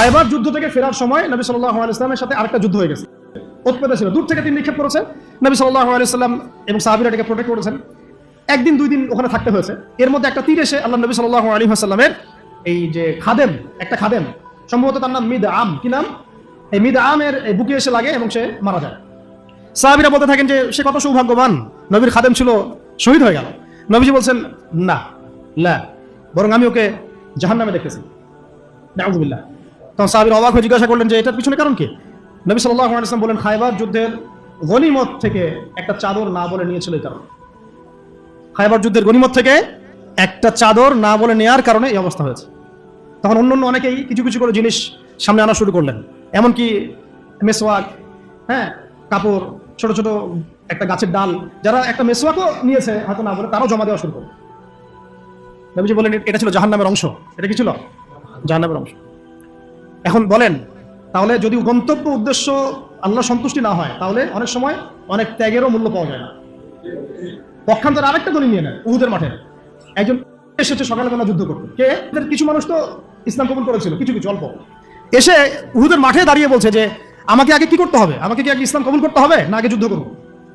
খাইবার যুদ্ধ থেকে ফেরার সময় নবী সাল্লাহ আলাইসলামের সাথে আরেকটা যুদ্ধ হয়ে গেছে। উৎপেতা ছিল। দূর থেকে তিনি নিক্ষেপ করেছে। নবী সাল্লাহ আলাইসাল্লাম এবং সাহাবিরা এটাকে প্রোটেক্ট করেছেন। একদিন, দুই দিন ওখানে থাকতে হয়েছে। এর মধ্যে একটা তীর এসে আল্লাহ নবী সাল্লাহ আলী আসাল্লামের এই যে খাদেম, একটা খাদেম, সম্ভবত তার নাম মিদ আম কি নাম? এই মিদ আমের বুকে এসে লাগে এবং সে মারা যায়। সাহাবিরা বলতে থাকেন যে, সে কত সৌভাগ্যবান। নবীর খাদেম ছিল, শহীদ হয়ে গেল। নবীজি বলছেন, না বরং আমি ওকে জাহান নামে দেখতেছি। নাউজুবিল্লাহ। তখন সাহাবির অবাক হয়ে জিজ্ঞাসা করলেন যে এটার পিছনে কারণ কি? নবী সাল্লাহ আলাইসলাম বলেন, খাইবার যুদ্ধের গনিমত থেকে একটা চাদর না বলে নিয়েছিল এই কারণে। খাইবার যুদ্ধের গনিমত থেকে একটা চাদর না বলে নেওয়ার কারণে এই অবস্থা হয়েছে। তখন অন্য অন্য অনেকেই কিছু কিছু করে জিনিস সামনে আনা শুরু করলেন। এমনকি মেসওয়াক হ্যাঁ কাপড়, ছোট ছোট একটা গাছের ডাল, যারা একটা মেসওয়াকও নিয়েছে হয়তো না বলে তারাও জমা দেওয়া শুরু করল। নবীজি বললেন, এটা ছিল জাহান্নামের অংশ। এটা কি ছিল? জাহান্নামের অংশ। এখন বলেন, তাহলে যদি গন্তব্য উদ্দেশ্য আল্লাহ সন্তুষ্টি না হয়, তাহলে অনেক সময় অনেক ত্যাগেরও মূল্য পাওয়া যায় না। পক্ষান্তর আরেকটা দলিল নিয়ে নেন, উহুদের মাঠে। একজন এসেছে সকালবেলা যুদ্ধ করতে। কে? কিছু মানুষ তো ইসলাম কবুল করেছিল, কিছু কিছু, অল্প। এসে উহুদের মাঠে দাঁড়িয়ে বলছে যে, আমাকে আগে কি করতে হবে? আমাকে কি আগে ইসলাম কবুল করতে হবে? না, আগে যুদ্ধ করব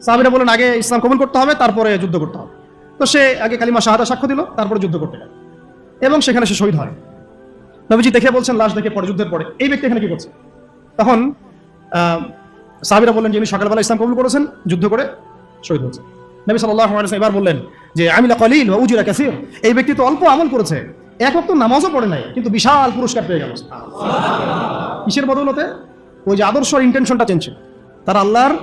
সাহাবিরা বলেন আগে ইসলাম কবুল করতে হবে, তারপরে যুদ্ধ করতে হবে। তো সে আগে কালিমা শাহাদা সাক্ষ্য দিল, তারপরে যুদ্ধ করতে গেল। এবং সেখানে সে শহীদ হয়। নবীজি দেখে বলছেন, লাশ দেখে পরে, যুদ্ধের পরে। এই ব্যক্তি এখানে কি করছে? তখন সাহাবিরা বললেন যে উনি সকালবেলা ইসলাম কবুল করেছেন, যুদ্ধ করে শহীদ হয়েছে নবী সাল্লাহ এবার বললেন যে, আমিলা কলিল বা উজিরা কাসির। এই ব্যক্তি তো অল্প আমল করেছে, এক অক্ত নামাজও পড়ে নাই, কিন্তু বিশাল পুরস্কার পেয়ে গেল। কিসের বদৌলতে? ওই যে আদর্শ ইন্টেনশনটা ছিল তারা আল্লাহর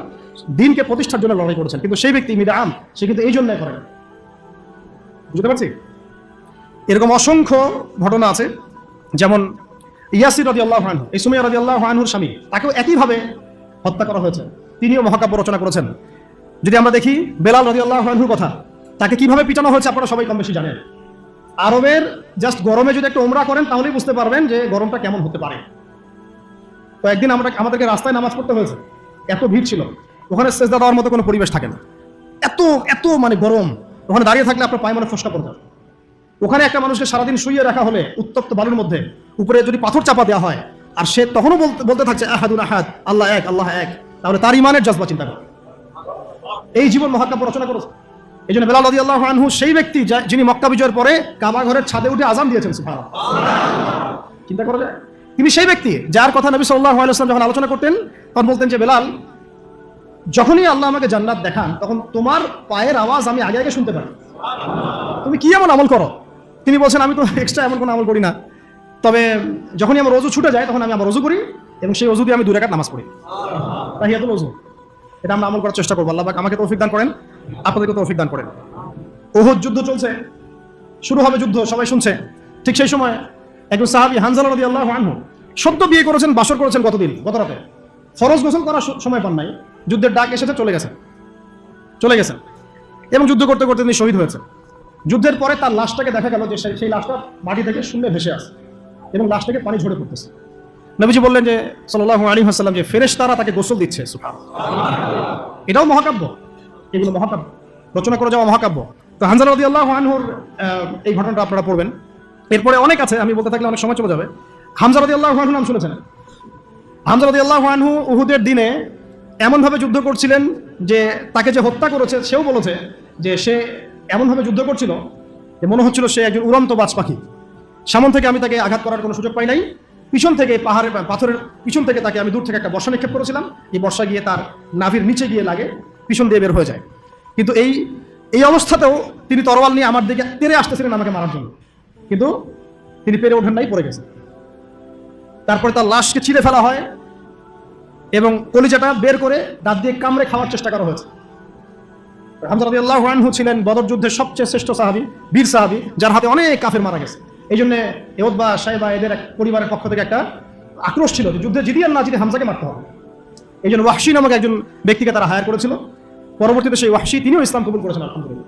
দিনকে প্রতিষ্ঠার জন্য লড়াই করেছেন, কিন্তু সেই ব্যক্তি মিদা আম, সে কিন্তু এই জন্যই করে বুঝতে পারছি? এরকম অসংখ্য ঘটনা আছে। যেমন ইয়াসির রদি আল্লাহ আনহু, এই সুমিয়া রদি আল্লাহ আনহুর স্বামী, তাকেও একইভাবে হত্যা করা হয়েছে। তিনিও মহাকাব্য রচনা করেছেন। যদি আমরা দেখি বেলাল রদি আল্লাহ আনহুর কথা, তাকে কীভাবে পিটানো হয়েছে আপনারা সবাই কম বেশি জানেন। আরবের জাস্ট গরমে যদি একটা ওমরা করেন, তাহলেই বুঝতে পারবেন যে গরমটা কেমন হতে পারে। তো একদিন আমরা আমাদেরকে রাস্তায় নামাজ পড়তে হয়েছে। এত ভিড় ছিল। ওখানে সেজদা দেওয়ার মতো কোনো পরিবেশ থাকে না। এত এত মানে গরম। ওখানে দাঁড়িয়ে থাকলে আপনার পায়ে মানে ফসকা পড়তে হবে। ওখানে একটা মানুষকে সারাদিন শুয়ে রাখা হলে উত্তপ্ত বালুর মধ্যে উপরে যদি পাথর চাপা দেওয়া হয়, আর সে তখনও বলতে থাকছে, আহাদুন আহাদ, আল্লাহ এক আল্লাহ এক। তাহলে তার ইমানের জজবা চিন্তা করো। এই জীবন মহাকাব্য রচনা করেছে এই জন্য বেলাল আল্লাহ আনহু সেই ব্যক্তি যিনি মক্কা বিজয়ের পরে কাবা ঘরের ছাদে উঠে আজান দিয়েছেন। চিন্তা করা যায়? তিনি সেই ব্যক্তি যার কথা নবী সাল্লাহ আলাইসলাম যখন আলোচনা করতেন, তখন বলতেন যে, বেলাল, যখনই আল্লাহ আমাকে জান্নাত দেখান, তখন তোমার পায়ের আওয়াজ আমি আগে আগে শুনতে পারি। তুমি কি এমন আমল করো? তিনি বলছেন, আমি তো এক্সট্রা এমন কোনো আমল করি না। তবে যখনই আমার রজু ছুটে যায় তখন আমি আমার রজু করি এবং সেই রজু দিয়ে আমি দু রেখাত নামাজ পড়ি। তাহিয়াতুল রজু এটা আমরা আমল করার চেষ্টা করব। আল্লাহ আমাকে তৌফিক দান করেন আপনাদেরকে তৌফিক দান করেন। ওহুদ যুদ্ধ চলছে, শুরু হবে যুদ্ধ, সবাই শুনছে। ঠিক সেই সময় একজন সাহাবি হানজালা রদি আল্লাহ আনহু সদ্য বিয়ে করেছেন, বাসর করেছেন গতদিন, গত রাতে। ফরজ গোসল করার সময় পান নাই, যুদ্ধের ডাক এসেছে, চলে গেছেন চলে গেছেন এবং যুদ্ধ করতে করতে তিনি শহীদ হয়েছেন। যুদ্ধের পরে তার লাশটাকে দেখা গেল যে সেই- লাশটা মাটি থেকে শূন্যে ভেসে আসে এবং লাশটাকে পানি ঝরে পড়তেছে। নবীজি বললেন যে, সাল্লাল্লাহু আলাইহি ওয়াসাল্লাম যে ফেরেশতারা তাকে গোসল দিচ্ছে এটাও মহাকাব্য। এগুলো মহাকাব্য। রচনা করে যাওয়া মহাকাব্য। তো হানজাল রদি আল্লাহ আনহুর এই ঘটনাটা আপনারা পড়বেন। এরপরে অনেক আছে, আমি বলতে থাকলে অনেক সময় চলে যাবে। হামজা আল্লাহ আনহু নাম শুনেছেন? হামজা আল্লাহ আনহু উহুদের দিনে এমনভাবে যুদ্ধ করছিলেন যে তাকে যে হত্যা করেছে, সেও বলেছে যে সে এমনভাবে যুদ্ধ করছিল যে মনে হচ্ছিল সে একজন উড়ন্ত বাজ পাখি সামন থেকে আমি তাকে আঘাত করার কোনো সুযোগ পাই নাই। পিছন থেকে পাহাড়ে, পাথরের পিছন থেকে তাকে আমি দূর থেকে একটা বর্ষা নিক্ষেপ করেছিলাম। এই বর্ষা গিয়ে তার নাভির নিচে গিয়ে লাগে, পিছন দিয়ে বের হয়ে যায়। কিন্তু এই এই অবস্থাতেও তিনি তরোয়াল নিয়ে আমার দিকে তেরে আসতেছিলেন আমাকে মারার জন্য। কিন্তু তিনি পেরে ওঠেন নাই, পড়ে গেছেন। তারপরে তার লাশকে ছিঁড়ে ফেলা হয় এবং কলিজাটা বের করে দাঁত দিয়ে কামড়ে খাওয়ার চেষ্টা করা হয়েছে। হামজা রাদিয়াল্লাহু আনহু ছিলেন বদর যুদ্ধের সবচেয়ে শ্রেষ্ঠ সাহাবী, বীর সাহাবী, যার হাতে অনেক কাফের মারা গেছে। এই জন্য এওদবা সাহেবা এদের এক পরিবারের পক্ষ থেকে একটা আক্রোশ ছিল যে যুদ্ধে জিদি আর না জিদি হামজাকে মারতে হবে। এই জন্য ওয়াহশি নামক একজন ব্যক্তিকে তারা হায়ার করেছিল। পরবর্তীতে সেই ওয়াহশি তিনিও ইসলাম কবুল করেছেন, আলহামদুলিল্লাহ।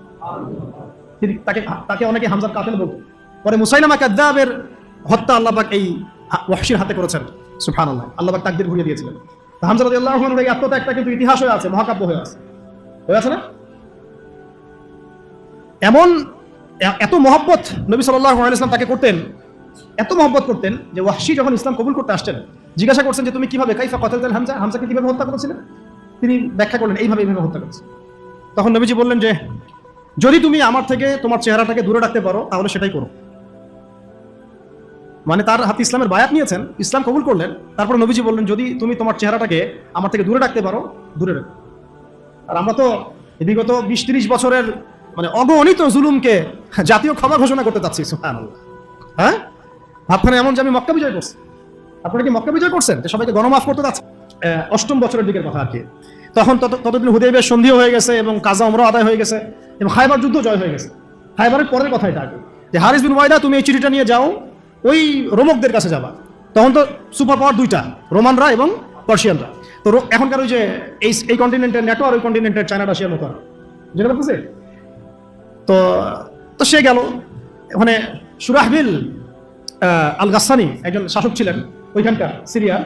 তিনি তাকে তাকে অনেকে হামজার কাতেল বলতো পরে মুসাইলামা কাদ্দাবের হত্যা আল্লাহবাক এই ওয়াহশির হাতে করেছেন। সুফান আল্লাহ আল্লাহবাক তাকদির ঘুরিয়ে দিয়েছিলেন। হামজা আনহুর এই আত্মত্যাগটা কিন্তু ইতিহাস হয়ে আছে, মহাকাব্য হয়ে আছে। হয়ে আছে না? এমন এত মহব্বত নবী সাল্লাহ আলাইসলাম তাকে করতেন, এত মহব্বত করতেন যে ওয়াহশি যখন ইসলাম কবুল করতে আসছেন, জিজ্ঞাসা করছেন যে তুমি কীভাবে, কাইফা কতাল হামজা, হামজাকে কীভাবে হত্যা করেছিলেন তিনি ব্যাখ্যা করলেন, এইভাবে এইভাবে হত্যা করেছে। তখন নবীজি বললেন যে, যদি তুমি আমার থেকে তোমার চেহারাটাকে দূরে রাখতে পারো, তাহলে সেটাই করো। মানে তার হাতে ইসলামের বায়াত নিয়েছেন, ইসলাম কবুল করলেন, তারপর নবীজি বললেন, যদি তুমি তোমার চেহারাটাকে আমার থেকে দূরে রাখতে পারো, দূরে রাখো। আর আমরা তো বিগত বিশ তিরিশ বছরের মানে অগণিত জুলুমকে জাতীয় ক্ষমা ঘোষণা করতে চাচ্ছি। হ্যাঁ? ভাবখানে এমন যে আমি মক্কা বিজয় করছি। আপনারা কি মক্কা বিজয় করছেন? যে সবাইকে গণমাফ করতে আহ, অষ্টম বছরের দিকের কথা আর কি। তখন তত ততদিন হুদেবের সন্ধিও হয়ে গেছে এবং কাজা অমর আদায় হয়ে গেছে এবং খাইবার যুদ্ধ জয় হয়ে গেছে। খাইবারের পরের কথা এটা আগে যে হারিস বিন ওয়াইদা তুমি এই চিঠিটা নিয়ে যাও ওই রোমকদের কাছে যাবা। তখন তো সুপার পাওয়ার দুইটা রোমানরা এবং পার্সিয়ানরা। তো এখনকার ওই যে এই এই কন্টিনেন্টের নেটো আর ওই কন্টিনেন্টের চায়না রাশিয়ার মতো। যেটা বলতেছে তো তো সে গেল। ওখানে সুরাহবিল আল গাসানি একজন শাসক ছিলেন ওইখানকার সিরিয়া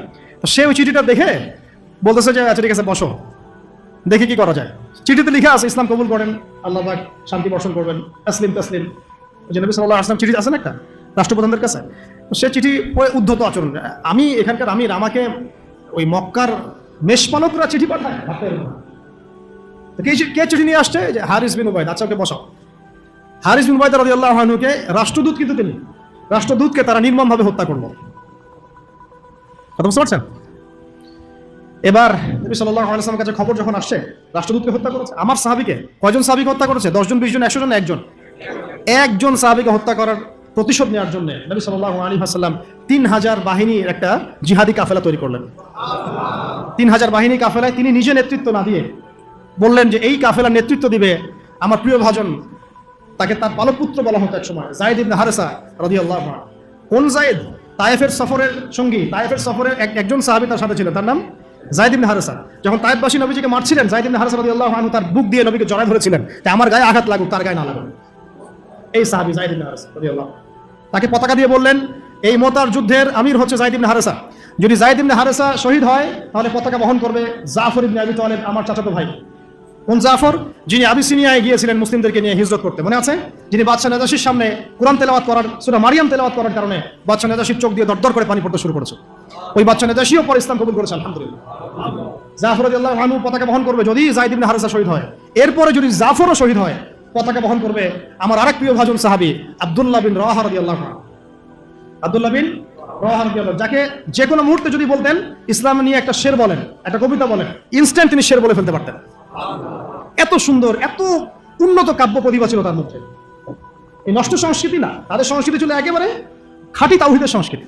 তো সে ওই চিঠিটা দেখে বলতেছে যে আচ্ছা ঠিক আছে, বসো। দেখে কি করা যায়। চিঠিতে লিখা আছে, ইসলাম কবুল করেন, আল্লাহ পাক শান্তি বর্ষণ করবেন, তাসলিম তাসলিম। যে নবী সাল্লাহ আসলাম চিঠি আছে না একটা? রাষ্ট্রপ্রধানদের কাছে? সে চিঠি পড়ে উদ্ধত আচরণ। আমি এখানকার আমির আমাকে ওই মক্কার মেষপালকরা চিঠি পাঠায় কে চিঠি নিয়ে আসছে? যে হারিস বিন উবাইদ আচ্ছা ওকে বসাও। হারিস বিন উবাইদ রাদিয়াল্লাহু আনহুকে রাষ্ট্রদূত কিন্তু তিনি। রাষ্ট্রদূতকে তারা নির্মমভাবে হত্যা করল। কথা বুঝতে পারছেন? এবার নবী সাল্লাল্লাহু আলাইহি কাছে খবর যখন আসছে, রাষ্ট্রদূতকে হত্যা করেছে? আমার সাহাবীকে। কয়জন সাহাবীকে হত্যা করেছে? দশজন বিশ জন একশো জন, একজন। একজন সাহাবীকে হত্যা করার প্রতিশোধ নেওয়ার জন্য নবী সাল্লাল্লাহু আলাইহি ওয়াসাল্লাম তিন হাজার বাহিনীর একটা জিহাদি কাফেলা তৈরি করলেন। তিন হাজার বাহিনী কাফেলায় তিনি নিজে নেতৃত্ব না দিয়ে বললেন যে, এই কাফেলার নেতৃত্ব দিবে আমার প্রিয় ভাজন তাকে তার পালক পুত্র বলা হতো এক সময় জায়দ ইবনে হারেসা রাদিয়াল্লাহু আনহু। কোন জায়েদ তায়েফের সফরের সঙ্গী, তায়েফের সফরের এক একজন সাহাবী তার সাথে ছিল। তার নাম জায়দ ইবনে হারেসা। যখন তায়েফবাসী নবীজিকে মারছিলেন জায়দ ইবনে হারেসা রাদিয়াল্লাহু আনহু তার বুক দিয়ে নবীকে জড়ায় ধরেছিলেন যে আমার গায়ে আঘাত লাগুক, তার গায়ে না লাগুক। এই সাহাবী জায়দ ইবনে হারেসা রাদিয়াল্লাহু আনহু। তাকে পতাকা দিয়ে বললেন, এই মোতার যুদ্ধের আমির হচ্ছে জায়দ ইবনে হারেসা। যদি জায়দ ইবনে হারেসা শহীদ হয়, তাহলে পতাকা বহন করবে জাফর ইবনে আবি তালেব, আমার চাচাতো ভাই। কোন জাফর? যিনি আবিসিনিয়ায় গিয়েছিলেন মুসলিমদেরকে নিয়ে হিজরত করতে। মনে আছে? যিনি বাদশাহ নেজাসির সামনে কোরআন তেলাওয়াত করার, সুরা মারিয়াম তেলাওয়াত করার কারণে বাদশাহ নেজাসির চোখ দিয়ে দরদর করে পানি পড়তে শুরু করেছে। ওই বাদশাহ নেজাসিও পরে ইসলাম কবুল করেছে, আলহামদুলিল্লাহ। জাফর আল্লাহ আনু পতাকা বহন করবে যদি জাইদ ইবনে হারেসা শহীদ হয়। এরপরে যদি জাফরও শহীদ হয়, পতাকা বহন করবে আমার আরেক প্রিয় ভাজন সাহাবী, আব্দুল্লাহ বিন রাহা রাদিয়াল্লাহু আনহু। আব্দুল্লাহ বিন যাকে যে কোনো মুহূর্তে যদি বলতেন, ইসলাম নিয়ে একটা শের বলেন, একটা কবিতা বলেন, ইনস্ট্যান্ট তিনি শের বলে ফেলতে পারতেন। এত সুন্দর, এত উন্নত কাব্য প্রতিভা ছিল তার মধ্যে। এই নষ্ট সংস্কৃতি না, তাদের সংস্কৃতি ছিল একেবারে খাঁটি তাওহিদের সংস্কৃতি।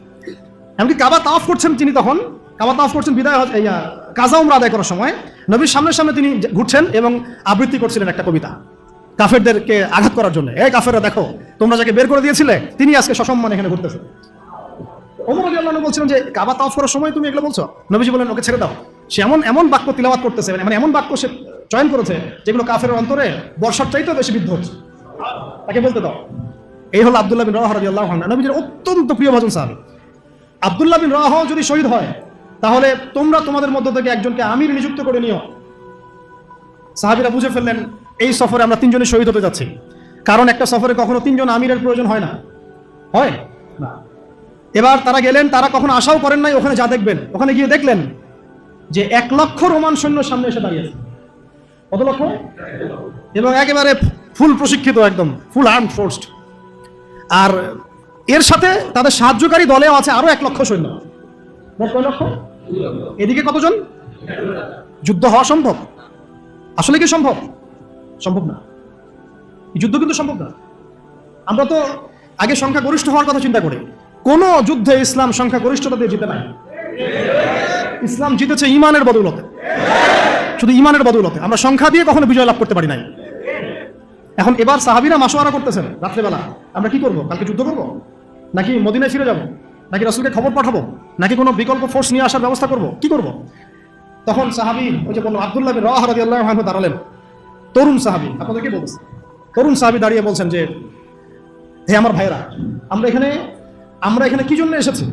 এমনকি কাবা তাওয়াফ করছেন তিনি তখন, কাবা তাওয়াফ করছেন বিদায় হজ- কাজা উমরা আদায় করার সময়, নবীর সামনের সামনে তিনি ঘুরছেন এবং আবৃত্তি করছিলেন একটা কবিতা, কাফেরদেরকে আঘাত করার জন্য। এই কাফেররা দেখো, তোমরা যাকে বের করে দিয়েছিলে, তিনি আজকে সসম্মান এখানে ঘুরতেছেন ওমর আলী আল্লাহ বলছিলেন যে, কাবা তাফ করার সময় তুমি এগুলো বলছো? নবীজি বলেন ওকে ছেড়ে দাও। সে এমন এমন বাক্য তিলাবাত করতেছে মানে এমন বাক্য সে চয়ন করেছে, যেগুলো কাফের অন্তরে বর্ষার চাইতেও বেশি বিদ্ধ হচ্ছে। তাকে বলতে দাও। এই হলো আব্দুল্লাহ বিন রাহ রাদিয়াল্লাহু আনহু। নবীজির অত্যন্ত প্রিয় ভাজন সাহাবী। আব্দুল্লাহ বিন রাহ যদি শহীদ হয়, তাহলে তোমরা তোমাদের মধ্য থেকে একজনকে আমির নিযুক্ত করে নিও। সাহাবীরা বুঝে ফেললেন, এই সফরে আমরা তিনজনে শহীদ হতে যাচ্ছি। কারণ একটা সফরে কখনো তিনজন আমিরের প্রয়োজন হয় না। হয়? না। এবার তারা গেলেন, তারা কখনো আশাও করেন নাই, ওখানে যা দেখবেন। ওখানে গিয়ে দেখলেন যে এক লক্ষ রোমান সৈন্য সামনে এসে দাঁড়িয়েছে কত লক্ষ? এবং একেবারে ফুল প্রশিক্ষিত একদম, ফুল আর্ম ফোর্সড আর এর সাথে তাদের সাহায্যকারী দলেও আছে আরও এক লক্ষ সৈন্য। লক্ষ? এদিকে কতজন? যুদ্ধ হওয়া সম্ভব? আসলে কি সম্ভব? সম্ভব না। যুদ্ধ কিন্তু সম্ভব না। আমরা তো আগে সংখ্যা গরিষ্ঠ হওয়ার কথা চিন্তা করি। কোন যুদ্ধে ইসলাম সংখ্যা গরিষ্ঠতা দিয়ে জিতে নাই। ইসলাম জিতেছে ইমানের বদৌলতে। শুধু ইমানের বদৌলতে। আমরা সংখ্যা দিয়ে কখনো বিজয় লাভ করতে পারি নাই। এখন এবার সাহাবিরা মাসোয়ারা করতেছেন রাত্রেবেলা। আমরা কি করব? কালকে যুদ্ধ করব? নাকি মদিনায় ফিরে যাব? নাকি রসুলকে খবর পাঠাবো? নাকি কোনো বিকল্প ফোর্স নিয়ে আসার ব্যবস্থা করব? কি করব? তখন সাহাবি ওই যে বলল আব্দুল্লাহ রাহ রাদিয়াল্লাহু আনহু দাঁড়ালেন। তরুণ সাহাবি আপনাদেরকে বলছে? তরুণ সাহাবি দাঁড়িয়ে বলছেন যে, হে আমার ভাইরা আমরা এখানে আমরা এখানে কি জন্য এসেছি?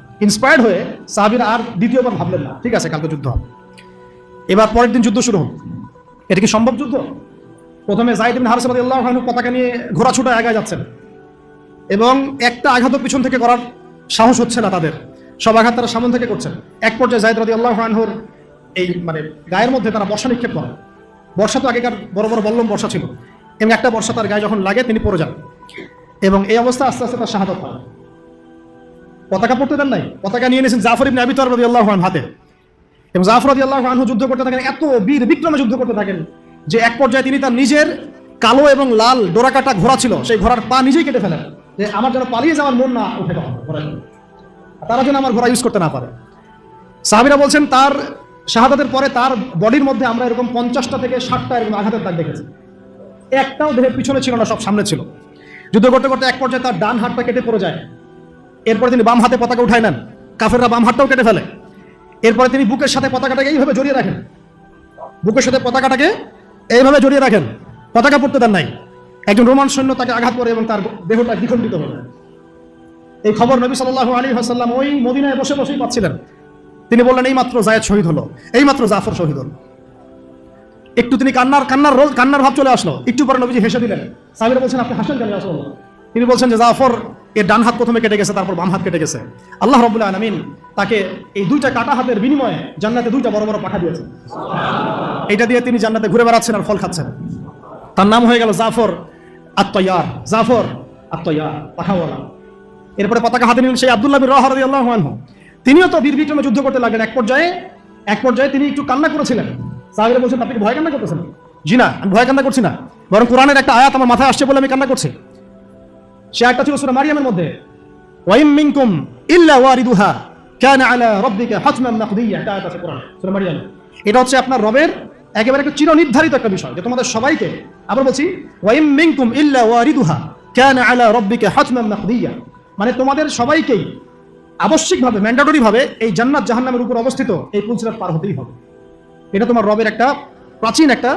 ইন্সপায়ার্ড হয়ে সাহাবিরা আর দ্বিতীয়বার ভাবলেন না। ঠিক আছে, কালকে যুদ্ধ হবে। এবার পরের দিন যুদ্ধ শুরু হল এটা কি সম্ভব যুদ্ধ? প্রথমে জাহিদ বিন হারস রাদিয়াল্লাহু আনহু পতাকা নিয়ে ঘোড়া ছুটে আগায় যাচ্ছেন। এবং একটা আঘাতও পিছন থেকে করার সাহস হচ্ছে না তাদের। সব আঘাত তারা সামন থেকে করছেন। এক পর্যায়ে জাহিদ রাদিয়াল্লাহু আনহুর এই মানে গায়ের মধ্যে তারা বর্ষা নিক্ষেপ করে বর্ষা তো আগেকার বড় বড় বল্লম বর্ষা ছিল। এবং একটা বর্ষা তার গায়ে যখন লাগে তিনি পড়ে যান। এবং এই অবস্থা আস্তে আস্তে তার শাহাদত হয়। পতাকা পড়তে দেন নাই? পতাকা নিয়ে নিয়েছেন জাফর ইবনে আবি তরফ আনহু হাতে। এবং জাফর রাদিয়াল্লাহু আনহু যুদ্ধ করতে থাকেন, এত বীর বিক্রমে যুদ্ধ করতে থাকেন যে এক পর্যায়ে তিনি তার নিজের কালো এবং লাল ডোরাকাটা ঘোড়া ছিল, সেই ঘোড়ার পা নিজেই কেটে ফেলেন। যে আমার যেন পালিয়ে যাওয়ার মন না উঠে তারা যেন আমার ঘোড়া ইউজ করতে না পারে। সাহাবিরা বলছেন, তার শাহাদাতের পরে তার বডির মধ্যে আমরা এরকম পঞ্চাশটা থেকে ষাটটা এরকম আঘাতের দাগ দেখেছি। একটাও দেহের পিছনে ছিল না, সব সামনে ছিল। যুদ্ধ করতে করতে এক পর্যায়ে তার ডান হাতটা কেটে পড়ে যায়। এরপরে তিনি বাম হাতে পতাকা উঠায় নেন। কাফেররা বাম হাতটাও কেটে ফেলে। এরপরে তিনি বুকের সাথে পতাকাটাকে এইভাবে জড়িয়ে রাখেন। বুকের সাথে পতাকাটাকে এইভাবে জড়িয়ে রাখেন। পতাকা পড়তে দেন নাই। একজন রোমান সৈন্য তাকে আঘাত করে এবং তার দেহটা দ্বিখণ্ডিত যায় এই খবর নবী সাল্লাল্লাহু আলাইহি ওয়াসাল্লাম ওই মদিনায় বসে বসেই পাচ্ছিলেন। তিনি বললেন এই মাত্র জায়েদ শহীদ হলো। এই মাত্র জাফর শহীদ হলো। একটু তিনি কান্নার কান্নার রোল, কান্নার ভাব চলে আসলো। একটু পরে নবীজি হেসে দিলেন। সাহেবরা বলছেন, আপনি হাসেন কেন আসল তিনি বলছেন যে জাফর, এর ডান হাত প্রথমে কেটে গেছে, তারপর বাম হাত কেটে গেছে। আল্লাহ রবুল্লাহ আলমিন তাকে এই দুইটা কাটা হাতের বিনিময়ে জান্নাতে দুইটা বড় বড় পাখা দিয়েছে এটা দিয়ে তিনি জান্নাতে ঘুরে বেড়াচ্ছেন আর ফল খাচ্ছেন। তার নাম হয়ে গেল জাফর আত্ময়ার জাফর আত্ময়ার পাখাওয়ালা এরপরে পতাকা হাতে নিলেন সেই আব্দুল্লাহ বিন রহর আল্লাহ তিনিও তো বীর বিক্রমে যুদ্ধ করতে লাগলেন। এক পর্যায়ে এক পর্যায়ে তিনি একটু কান্না করেছিলেন। সাহাবিরা বলছেন, আপনি ভয় কান্না করতেছেন? জি না, আমি ভয় কান্না করছি না। বরং কোরআনের একটা আয়াত আমার মাথায় আসছে বলে আমি কান্না করছি। সে ছিল সূরা মারিয়ামের মধ্যে। ওয়াইম মিনকুম ইল্লা ওয়ারিদুহা আলা রাব্বিকা হাতমান এটা আছে সূরা মারিয়াম। এটা হচ্ছে আপনার রবের একেবারে একটা চিরনির্ধারিত একটা বিষয়, যে তোমাদের সবাইকে, আবার বলছি, ওয়াইম মিনকুম ইল্লা ওয়ারিদুহা আলা রাব্বিকা হাতমান মানে তোমাদের সবাইকেই আবশ্যিকভাবে ম্যান্ডাটরি ভাবে এই জান্নাত জাহান্নামের উপর অবস্থিত এই পুলসিরাত পার হতেই হবে। এটা তোমার রবের একটা প্রাচীন একটা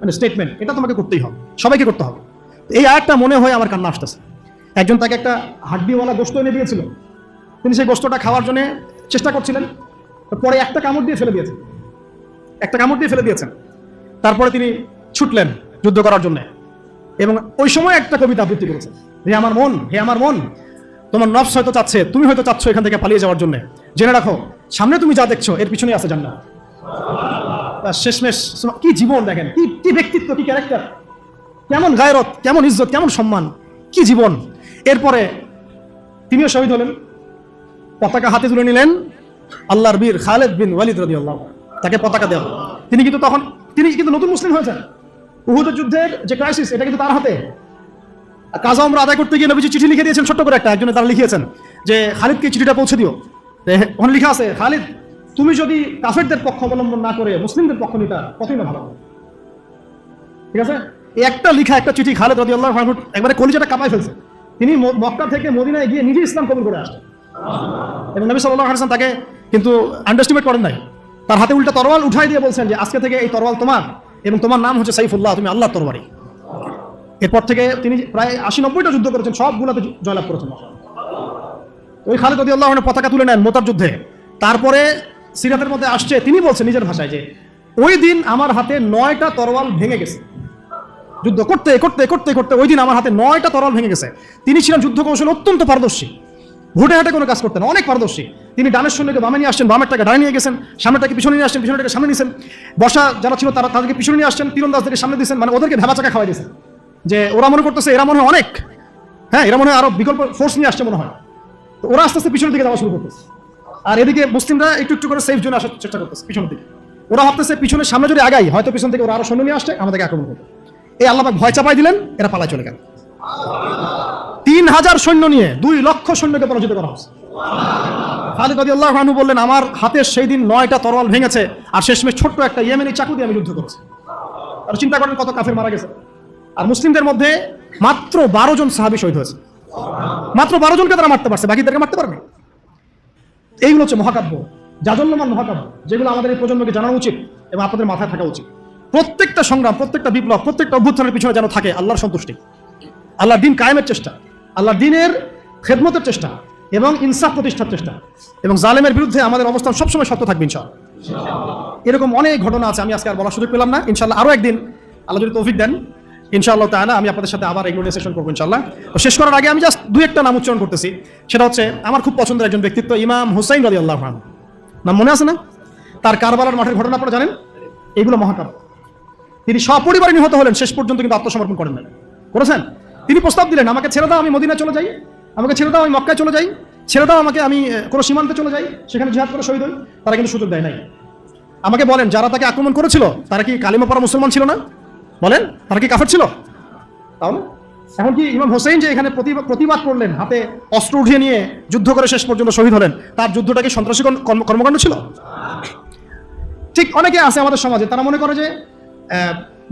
মানে স্টেটমেন্ট এটা তোমাকে করতেই হবে, সবাইকে করতে হবে। এই আয়াতটা মনে হয় আমার কান্না আসতেছে। একজন তাকে একটা হাড্ডিওয়ালা গোস্ত এনে দিয়েছিল। তিনি সেই গোস্তটা খাওয়ার জন্য চেষ্টা করছিলেন, পরে একটা কামড় দিয়ে ফেলে দিয়েছেন। একটা কামড় দিয়ে ফেলে দিয়েছেন। তারপরে তিনি ছুটলেন যুদ্ধ করার জন্য। এবং ওই সময় একটা কবিতা আবৃত্তি করেছেন। হে আমার মন, হে আমার মন, তোমার নফস হয়তো চাচ্ছে, তুমি হয়তো চাচ্ছ এখান থেকে পালিয়ে যাওয়ার জন্য। জেনে রাখো, সামনে তুমি যা দেখছ, এর পিছনে আছে জান্নাত। শেষমেশ কি জীবন দেখেন, কি কি ব্যক্তিত্ব, কি ক্যারেক্টার কেমন গায়রত, কেমন ইজ্জত, কেমন সম্মান, কি জীবন। এরপরে তিনিও শহীদ হলেন। পতাকা হাতে তুলে নিলেন আল্লাহর বীর খালেদ বিন ওয়ালিদ রদি আল্লাহ তাকে পতাকা দেওয়া তিনি কিন্তু তখন, তিনি কিন্তু নতুন মুসলিম হয়েছেন। উহুদ যুদ্ধের যে ক্রাইসিস এটা কিন্তু তার হাতে। কাজা আমরা আদায় করতে গিয়ে নবীজি চিঠি লিখে দিয়েছেন ছোট্ট করে একটা, একজনে তারা লিখিয়েছেন যে, খালিদকে চিঠিটা পৌঁছে দিও। ওখানে লিখা আছে, খালিদ, তুমি যদি কাফেরদের পক্ষ অবলম্বন না করে মুসলিমদের পক্ষ নিতা, কতই না ভালো ঠিক আছে? একটা লিখা একটা চিঠি খালেদ রাজি আল্লাহ একবারে কলিজাটা কাঁপায় ফেলছে। তিনি মক্কা থেকে মদিনায় গিয়ে নিজে ইসলাম কবুল করে আসছেন এবং নবী সাল্লাহ হাসান তাকে কিন্তু আন্ডারস্টিমেট করেন নাই। তার হাতে উল্টা তরোয়াল উঠাই দিয়ে বলছেন যে, আজকে থেকে এই তরোয়াল তোমার এবং তোমার নাম হচ্ছে সাইফুল্লাহ, তুমি আল্লাহ তরবারি। এরপর থেকে তিনি প্রায় আশি নব্বইটা যুদ্ধ করেছেন সবগুলোতে জয়লাভ করেছেন। ওই খালেদ রদি আল্লাহ পতাকা তুলে নেন মোতার যুদ্ধে। তারপরে সিরাতের মধ্যে আসছে, তিনি বলছেন নিজের ভাষায় যে, ওই দিন আমার হাতে নয়টা তরোয়াল ভেঙে গেছে। যুদ্ধ করতে করতে করতে করতে ওই দিন আমার হাতে নয়টা তরল ভেঙে গেছে। তিনি ছিলেন যুদ্ধ কৌশল অত্যন্ত পারদর্শী। ঘুটে হাটে কোনো কাজ করতেন অনেক পারদর্শী। তিনি ডানের সৈন্যকে বামে নিয়ে আসছেন, বামেরটাকে ডানে নিয়ে গেছেন সামনেটাকে পিছনে নিয়ে আসছেন পিছনেটাকে সামনে নিয়েছেন। বসা যারা ছিল তারা তাদেরকে পিছনে নিয়ে আসছেন, তীরন্দাজদেরকে সামনে দিয়েছেন মানে ওদেরকে ভেবা চাকা খাওয়াই দিয়েছেন। যে ওরা মনে করতেছে, এরা মনে হয় অনেক। হ্যাঁ এরা মনে হয় আরও বিকল্প ফোর্স নিয়ে আসছে মনে হয়। তো ওরা আস্তে আস্তে পিছনের দিকে যাওয়া শুরু করতেছে। আর এদিকে মুসলিমরা একটু একটু করে সেফ জোনে আসার চেষ্টা করতেছে, পিছনের দিকে। ওরা ভাবতেছে পিছনের সামনে যদি আগাই, হয়তো পিছন থেকে ওরা আরও সৈন্য নিয়ে আসছে, আমাদেরকে আক্রমণ করবে। এই আল্লাহ ভয় চাপাই দিলেন, এরা পালায় চলে গেল। তিন হাজার সৈন্য নিয়ে দুই লক্ষ সৈন্যকে পরাজিত করা হচ্ছে রাদিয়াল্লাহু আনহু বললেন, আমার হাতের সেই দিন নয়টা তরোয়াল ভেঙেছে, আর শেষমেশ ছোট্ট একটা ইয়েমেনি চাকু দিয়ে আমি যুদ্ধ করেছি। আর চিন্তা করেন কত কাফের মারা গেছে। আর মুসলিমদের মধ্যে মাত্র বারো জন সাহাবি শহীদ হয়েছে। মাত্র বারো জনকে তারা মারতে পারছে, বাকিদেরকে মারতে পারবে? এইগুলো হচ্ছে মহাকাব্য জাজল্যমান মহাকাব্য, যেগুলো আমাদের এই প্রজন্মকে জানানো উচিত এবং আপনাদের মাথায় থাকা উচিত। প্রত্যেকটা সংগ্রাম, প্রত্যেকটা বিপ্লব, প্রত্যেকটা অভ্যুত্থানের পিছনে যেন থাকে আল্লাহর সন্তুষ্টি। আল্লাহর দিন কায়েমের চেষ্টা আল্লাহ দিনের খেদমতের চেষ্টা এবং ইনসাফ প্রতিষ্ঠার চেষ্টা এবং জালেমের বিরুদ্ধে আমাদের অবস্থান সবসময় সত্য থাকবে ইনশাল এরকম অনেক ঘটনা আছে, আমি আজকে আর বলার সুযোগ পেলাম না। ইনশাল্লাহ আরও একদিন আল্লাহ যদি তৌফিক দেন, ইনশাআল্লাহ তাহলে আমি আপনাদের সাথে আবার এগুলো সেশন করব ইনশাল্লাহ তো শেষ করার আগে আমি জাস্ট দুই একটা নাম উচ্চারণ করতেছি। সেটা হচ্ছে, আমার খুব পছন্দের একজন ব্যক্তিত্ব, ইমাম হুসাইন রাজি আল্লাহ নাম মনে আছে না? তার কারবালার মাঠের ঘটনা আপনারা জানেন? এগুলো মহাকাব্য। তিনি সপরিবারে নিহত হলেন, শেষ পর্যন্ত কিন্তু আত্মসমর্পণ করেন না করেছেন? তিনি প্রস্তাব দিলেন, আমাকে ছেড়ে দাও, আমি মদিনা চলে যাই। আমাকে ছেড়ে দাও, আমি মক্কায় চলে যাই। ছেড়ে দাও, আমাকে আমি কোনো সীমান্তে চলে যাই। সেখানে জিহাদ করে শহীদ হই। তারা কিন্তু সুযোগ দেয় নাই। আমাকে বলেন, যারা তাকে আক্রমণ করেছিল, তারা কি কালিমা পড়া মুসলমান ছিল না? বলেন, তারা কি কাফের ছিল? তাহলে, এখন কি ইমাম হোসেন যে এখানে প্রতিবাদ করলেন, হাতে অস্ত্র উঠিয়ে নিয়ে যুদ্ধ করে শেষ পর্যন্ত শহীদ হলেন, তার যুদ্ধটা কি সন্ত্রাসী কর্ম- কর্ম- কর্মকাণ্ড ছিল? ঠিক অনেকে আছে আমাদের সমাজে, তারা মনে করে যে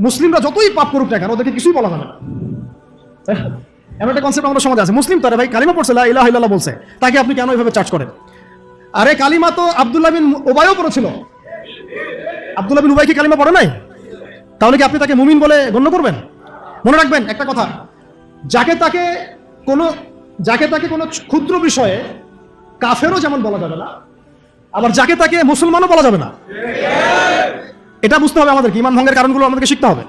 মুসলিমরা যতই পাপ করুক না কেন, ওদেরকে কিছুই বলা যাবে না। না? এমন একটা কনসেপ্ট আমাদের সমাজে আছে। মুসলিম তারা ভাই, কালিমা পড়ছে ইলাহা বলছে। তাকে আপনি কেন এইভাবে চার্জ করেন? আরে কালিমা তো আব্দুল্লাহ বিন ওবায়ও পড়েছিল। আব্দুল্লাহ বিন উবাই কি কালিমা পড়ে নাই? তাহলে কি আপনি তাকে মুমিন বলে গণ্য করবেন? মনে রাখবেন একটা কথা। যাকে তাকে কোনো যাকে তাকে কোনো ক্ষুদ্র বিষয়ে কাফেরও যেমন বলা যাবে না, আবার যাকে তাকে মুসলমানও বলা যাবে না। এটা বুঝতে হবে আমাদের ইমান ভঙ্গের কারণগুলো আমাদেরকে শিখতে হবে।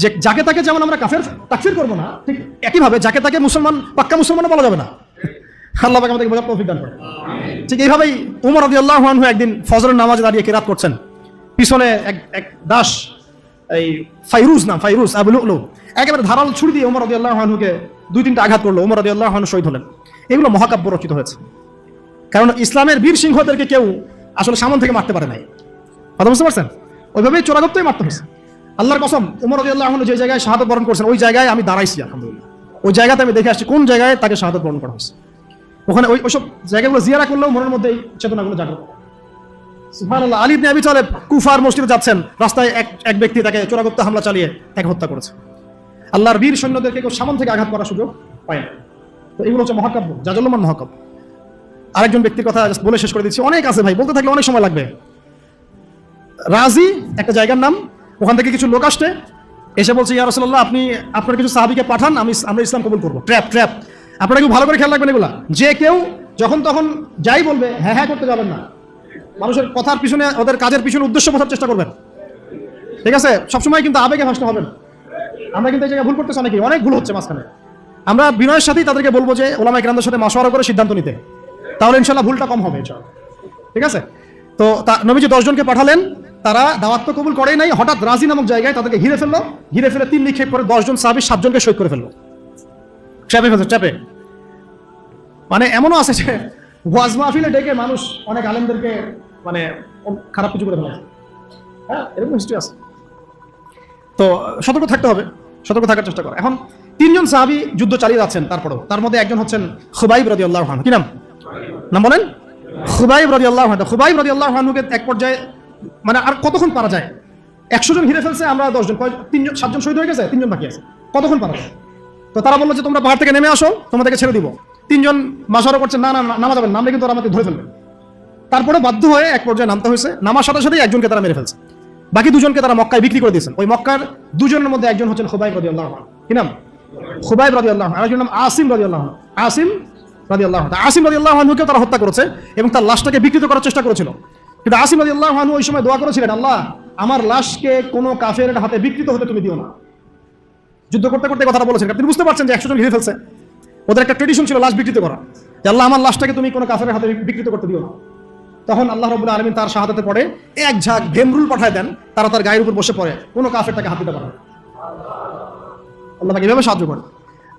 যে যাকে তাকে যেমন আমরা কাফের, তাকফির করব না, ঠিক একইভাবে যাকে তাকে মুসলমান, পাক্কা মুসলমানও বলা যাবে না। আল্লাহ আমাদেরকে দান করে ঠিক এইভাবেই উমর একদিন ফজরের নামাজে দাঁড়িয়ে করছেন। পিছনে এক এক দাস, এই ফাইরুজ নাম, ফাইরুজ, আবু লুলু, একেবারে ধারাল ছুরি দিয়ে উমর রাদিয়াল্লাহু আনহুকে দুই তিনটা আঘাত করল। উমর রাদিয়াল্লাহু আনহু শহীদ হলেন। এগুলো মহাকাব্য রচিত হয়েছে। কারণ ইসলামের বীর সিংহদেরকে কেউ আসলে সামন থেকে মারতে পারে নাই। কথা বুঝতে পারছেন? ওইভাবেই চোরাগপ্তই মারতে হয়েছে আল্লাহর কসম, উমর রাদিয়াল্লাহু আনহু যে জায়গায় শাহাদত বরণ করছেন, ওই জায়গায় আমি দাঁড়াইছি, আলহামদুলিল্লাহ। ওই জায়গাতে আমি দেখে আসছি কোন জায়গায় তাকে শাহাদত বরণ করা হয়েছে। ওখানে ওই ওইসব জায়গাগুলো জিয়ারা করলেও মনের মধ্যে এই চেতনাগুলো জাগ্রত। সুবহানাল্লাহ, আলী ইবনে তালেব কুফার মসজিদে যাচ্ছেন, রাস্তায় এক এক ব্যক্তি তাকে চোরাগত্য হামলা চালিয়ে তাকে হত্যা করেছে। আল্লাহর বীর সৈন্যদেরকে কেউ সামন থেকে আঘাত করার সুযোগ পায় না। তো এগুলো হচ্ছে মহাকাব্য, জাজল্যমান মহাকাব্য। আরেকজন ব্যক্তির কথা বলে শেষ করে দিচ্ছি। অনেক আছে ভাই, বলতে থাকলে অনেক সময় লাগবে। রাজি? একটা জায়গার নাম। ওখান থেকে কিছু লোক আসছে। এসে বলছে, ইয়া রাসূলুল্লাহ, আপনি, আপনার কিছু সাহাবীকে পাঠান, আমি আমরা ইসলাম কবুল করব। ট্র্যাপ ট্র্যাপ আপনারা একটু ভালো করে খেয়াল রাখবেন এগুলা? যে কেউ যখন তখন যাই বলবে হ্যাঁ হ্যাঁ করতে যাবেন না। মানুষের কথার পিছনে, ওদের কাজের পিছনে উদ্দেশ্য বোঝার চেষ্টা করবেন। ঠিক আছে? সবসময় কিন্তু আবেগে ভাসতে হবে না। আমরা কিন্তু এই জায়গায় ভুল করতেছি অনেকেই। অনেক ভুল হচ্ছে মাঝখানে। আমরা বিনয়ের সাথেই তাদেরকে বলব যে ওলামা গ্রামদের সাথে মাসোয়ারা করে সিদ্ধান্ত নিতে। তাহলে ইনশাল্লাহ ভুলটা কম হবে ঠিক আছে? তো তা- নবীজি দশজনকে পাঠালেন। তারা দাওয়াত তো কবুল করেই নাই, হঠাৎ রাজি নামক জায়গায় তাদেরকে ঘিরে ফেলল। ঘিরে ফেলে তিন নিক্ষেপ করে দশজন সাহাবি সাতজনকে শহীদ করে ফেলল। ট্র্যাপে ফেলছে, ট্র্যাপে। মানে এমনও আছে যে ওয়াজ মাহফিলে ডেকে মানুষ অনেক আলেমদেরকে মানে খারাপ কিছু করে ফেলেছে। হ্যাঁ এরকম হিস্ট্রি আছে। তো সতর্ক থাকতে হবে, সতর্ক থাকার চেষ্টা করো। এখন তিনজন সাহাবি যুদ্ধ চালিয়ে যাচ্ছেন তারপরেও। তার মধ্যে একজন হচ্ছেন খুবাইব রদি আল্লাহ কি নাম? নাম বলেন? খুবাইব রদি আল্লাহ খুবাইব রদি আল্লাহ হানুকে এক পর্যায়ে মানে আর কতক্ষণ পারা যায়? একশো জন ঘিরে ফেলছে, আমরা দশজন। তিনজন সাতজন শহীদ হয়ে গেছে? তিনজন বাকি আছে। কতক্ষণ পারা যায়? তো তারা বলল যে, তোমরা পাহাড় থেকে নেমে আসো, তোমাদেরকে ছেড়ে দিব। তিনজন মাসারও করছে, না না নামা যাবেন নামলে কিন্তু আমাদের ধরে ফেলবে। তারপরে বাধ্য হয়ে এক পর্যায়ে নামতে হয়েছে। নামার সাথে সাথেই একজনকে তারা মেরে ফেলছে। বাকি দুজনকে তারা মক্কায় বিক্রি করে দিয়েছেন। ওই মক্কার দুজনের মধ্যে একজন হচ্ছেন খুবাইব রাজি আল্লাহ কি নাম? খুবাইব রাজি আল্লাহ আরেকজন নাম আসিম রাজি আল্লাহ আসিম রাজি আল্লাহ আসিম রাজি আল্লাহ তারা হত্যা করেছে এবং তার লাশটাকে বিকৃত করার চেষ্টা করেছিল। কিন্তু আসিম রাজি আল্লাহ ওই সময় দোয়া করেছিলেন, আল্লাহ, আমার লাশকে কোনো কাফের হাতে বিকৃত হতে তুমি দিও না। যুদ্ধ করতে করতে কথাটা বলেছেন তিনি বুঝতে পারছেন যে একশো জন ঘিরে ফেলছে। ওদের একটা ট্রেডিশন ছিল লাশ বিকৃত করা, যে আল্লাহ, আমার লাশটাকে তুমি কোনো কাফের হাতে বিকৃত করতে দিও না। তখন আল্লাহ রবুল্লা আলমিন তার শাহাদাতে পড়ে, এক ঝাঁক ভেমরুল পাঠায় দেন, তারা তার গায়ের উপর বসে পড়ে, কোনো কাফের তাকে হাত দিতে পারে আল্লাহ তাকে এভাবে সাহায্য করে।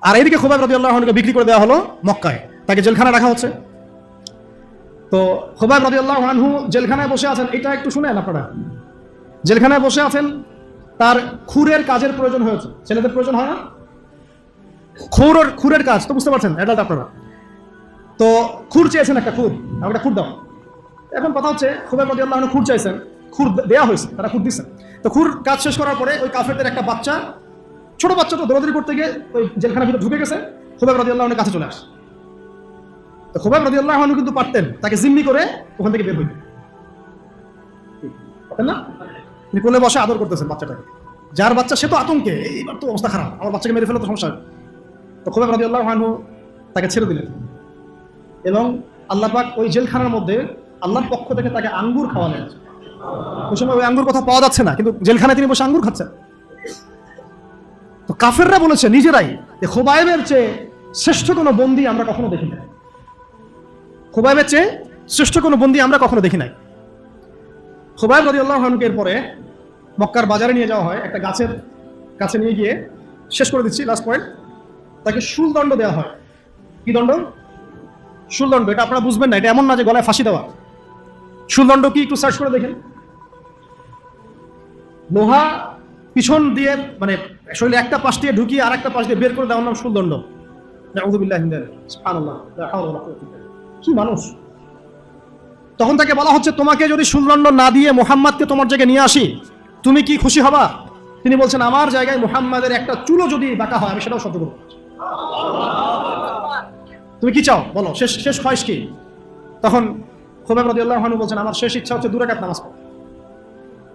আর এইদিকে খুবাইব রাজি আল্লাহকে বিক্রি করে দেওয়া হলো মক্কায়। তাকে জেলখানা রাখা হচ্ছে। তো খুবাইব রাজি আল্লাহ আনহু জেলখানায় বসে আছেন, এটা একটু শুনেন আপনারা। জেলখানায় বসে আছেন, তার খুরের কাজের প্রয়োজন হয়েছে। ছেলেদের প্রয়োজন হয় না? খুরের খুরের কাজ, তো বুঝতে পারছেন অ্যাডাল্ট আপনারা। তো খুর চেয়েছেন একটা খুর একটা খুর দাও। এখন কথা হচ্ছে, খুবের প্রতি আল্লাহ খুর চাইছেন, খুর দেওয়া হয়েছে, তারা খুর দিচ্ছেন তো খুর কাজ শেষ করার পরে ওই কাফেরদের একটা বাচ্চা, ছোট বাচ্চা তো দৌড়াদৌড়ি করতে গিয়ে ওই জেলখানার ভিতরে ঢুকে গেছে খোবাব রাজি আল্লাহনের কাছে চলে আসে। তো খোবাব রাজি আল্লাহ কিন্তু পারতেন, তাকে জিম্মি করে ওখান থেকে বের হইতে। পারতেন না? তিনি কোলে বসে আদর করতেছেন বাচ্চাটাকে। যার বাচ্চা, সে তো আতঙ্কে, এইবার তো অবস্থা খারাপ, আমার বাচ্চাকে মেরে ফেলে তো সমস্যা। তো খোবাব রাজি আল্লাহ তাকে ছেড়ে দিলেন। এবং আল্লাহ পাক ওই জেলখানার মধ্যে আল্লাহর পক্ষ থেকে তাকে আঙ্গুর খাওয়ালেন। ওই সময় ওই আঙ্গুর কথা পাওয়া যাচ্ছে না, কিন্তু জেলখানায় তিনি বসে আঙ্গুর খাচ্ছেন। তো কাফেররা বলেছে নিজেরাই যে খোবাইবের চেয়ে শ্রেষ্ঠ কোনো বন্দি আমরা কখনো দেখি নাই। খোবাইবের চেয়ে শ্রেষ্ঠ কোনো বন্দি আমরা কখনো দেখি নাই। খোবাইব রাজি আল্লাহ এর পরে মক্কার বাজারে নিয়ে যাওয়া হয়, একটা গাছের কাছে নিয়ে গিয়ে শেষ করে দিচ্ছি লাস্ট পয়েন্ট তাকে শুলদণ্ড দেওয়া হয়। কি দণ্ড? শুলদণ্ড এটা আপনারা বুঝবেন না, এটা এমন না যে গলায় ফাঁসি দেওয়া। শুলদণ্ড কি একটু সার্চ করে দেখেন। লোহা পিছন দিয়ে মানে শরীরে একটা পাশ দিয়ে ঢুকিয়ে আর একটা পাশ দিয়ে বের করে দেওয়ার নাম শুলদণ্ড কি মানুষ? তখন তাকে বলা হচ্ছে, তোমাকে যদি শুলদণ্ড না দিয়ে মোহাম্মদকে তোমার জায়গায় নিয়ে আসি, তুমি কি খুশি হবা? তিনি বলছেন, আমার জায়গায় মোহাম্মদের একটা চুলো যদি বাঁকা হয়, আমি সেটাও সহ্য করব। তুমি কি চাও? বলো, শেষ শেষ খয়েশ কি? তখন খোবাব রাদিয়াল্লাহু আনহু বলছেন, আমার শেষ ইচ্ছা হচ্ছে দুরাকাত নামাজ পড়া।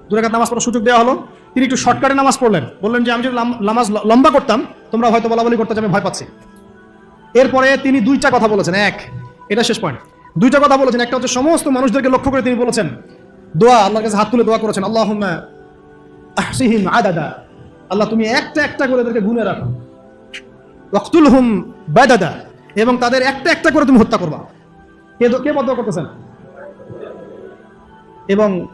দুরাকাত নামাজ পড়ার সুযোগ দেওয়া হলো। তিনি একটু শর্টকাটে নামাজ পড়লেন। বললেন যে, আমি যদি নামাজ লম্বা করতাম, তোমরা হয়তো বলা বলি করতে আমি ভয় পাচ্ছি। এরপরে তিনি দুইটা কথা বলেছেন। এক এটা শেষ পয়েন্ট দুইটা কথা বলেছেন। একটা হচ্ছে সমস্ত মানুষদেরকে লক্ষ্য করে তিনি বলেছেন, দোয়া, আল্লাহর কাছে হাত তুলে দোয়া করেছেন। আল্লাহ আহসিহিম আদাদা। আল্লাহ, তুমি একটা একটা করে এদেরকে গুনে রাখো। ওয়াক্তুল হুম বাদাদা। এবং তাদের একটা একটা করে তুমি হত্যা করবা। কে কে বদ্ধ করতেছেন? এবং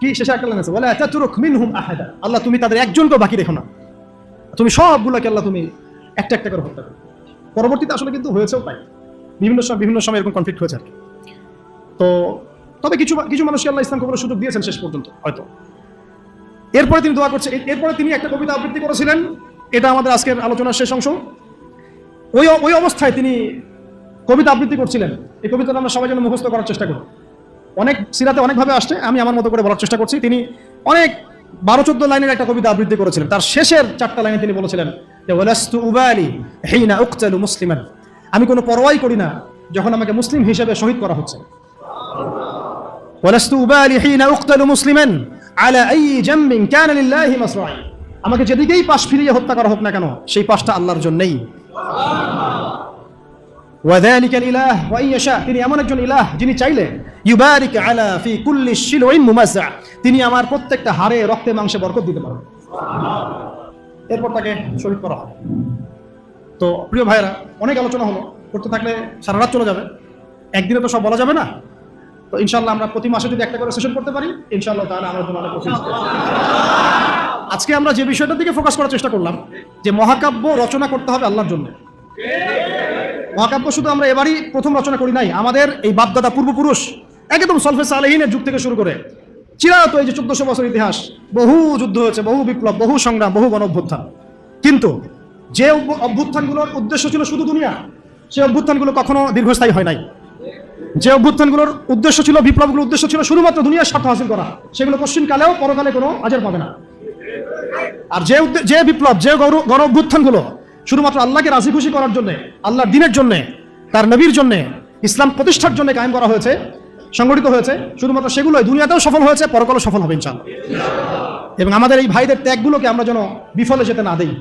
কি শেষে একটা লাইন আছে? বলে তাতরুক মিনহুম আহাদা। আল্লাহ, তুমি তাদের একজনকে বাকি রেখো না। তুমি সবগুলোকে আল্লাহ, তুমি একটা একটা করে হত্যা করো। পরবর্তীতে আসলে কিন্তু হয়েছেও তাই। বিভিন্ন সময় বিভিন্ন সময় এরকম কনফ্লিক্ট হয়েছে আর কি। তো তবে কিছু কিছু মানুষকে আল্লাহ ইসলাম কবরের সুযোগ দিয়েছেন শেষ পর্যন্ত, হয়তো। এরপরে তিনি দোয়া করছে এরপরে তিনি একটা কবিতা আবৃত্তি করেছিলেন। এটা আমাদের আজকের আলোচনার শেষ অংশ। ওই ওই অবস্থায় তিনি কবিতা আবৃত্তি করছিলেন। এই কবিতাটা আমরা সবাই যেন মুখস্থ করার চেষ্টা করি। অনেক সিরাতে অনেকভাবে আসছে, আমি আমার মতো করে বলার চেষ্টা করছি। তিনি অনেক বারো চোদ্দ লাইনের একটা কবিতা আবৃত্তি করেছিলেন। তার শেষের চারটা লাইনে তিনি বলেছিলেন, যে আমি কোনো পরোয়াই করি না যখন আমাকে মুসলিম হিসেবে শহীদ করা হচ্ছে। আই আমাকে যেদিকেই পাশ ফিরিয়ে হত্যা করা হোক না কেন, সেই পাশটা আল্লাহর জন্যই। ওয়াদালিকাল ইলাহ ওয়া ইয়াশা তিনি এমন একজন ইলাহ যিনি চাইলে ইউবারিক আলা ফি কুল্লি শিলউইন মুমাজ্জা তিনি আমার প্রত্যেকটা হারে রক্তে, মাংসে বরকত দিতে পারেন এরপর তাকে শহীদ করা হয় তো প্রিয় ভাইরা অনেক আলোচনা হলো। করতে থাকলে সারা রাত চলে যাবে। একদিনে তো সব বলা যাবে না। তো ইনশাল্লাহ আমরা প্রতি মাসে যদি একটা করে সেশন করতে পারি ইনশাল্লাহ তাহলে আমরা তোমাদের আজকে আমরা যে বিষয়টার দিকে ফোকাস করার চেষ্টা করলাম, যে মহাকাব্য রচনা করতে হবে আল্লাহর জন্য। মহাকাব্য শুধু আমরা এবারই প্রথম রচনা করি নাই, আমাদের এই বাপদাদা পূর্বপুরুষ একদম সলফে সালেহিনের যুগ থেকে শুরু করে চিরায়ত এই যে চোদ্দশো বছর ইতিহাস, বহু যুদ্ধ হয়েছে, বহু বিপ্লব, বহু সংগ্রাম, বহু গণ অভ্যুত্থান কিন্তু যে অভ্যুত্থানগুলোর উদ্দেশ্য ছিল শুধু দুনিয়া, সেই অভ্যুত্থানগুলো কখনো দীর্ঘস্থায়ী হয় নাই। যে অভ্যুত্থানগুলোর উদ্দেশ্য ছিল, বিপ্লবগুলোর উদ্দেশ্য ছিল শুধুমাত্র দুনিয়ার স্বার্থ হাসিল করা, সেগুলো পশ্চিমকালেও পরকালে কোনো আজের পাবে না। আর যে যে বিপ্লব, যে গণ অভ্যুত্থানগুলো শুধুমাত্র আল্লাহকে রাজি খুশি করার জন্য, আল্লাহর দিনের জন্য, তার নবীর জন্য ইসলাম প্রতিষ্ঠার জন্য কায়েম করা হয়েছে, সংগঠিত হয়েছে। শুধুমাত্র সেগুলোই দুনিয়াতেও সফল হয়েছে, পরকালও সফল হবে ইনশাল্লাহ এবং আমাদের এই ভাইদের ত্যাগগুলোকে আমরা যেন বিফলে যেতে না দিই।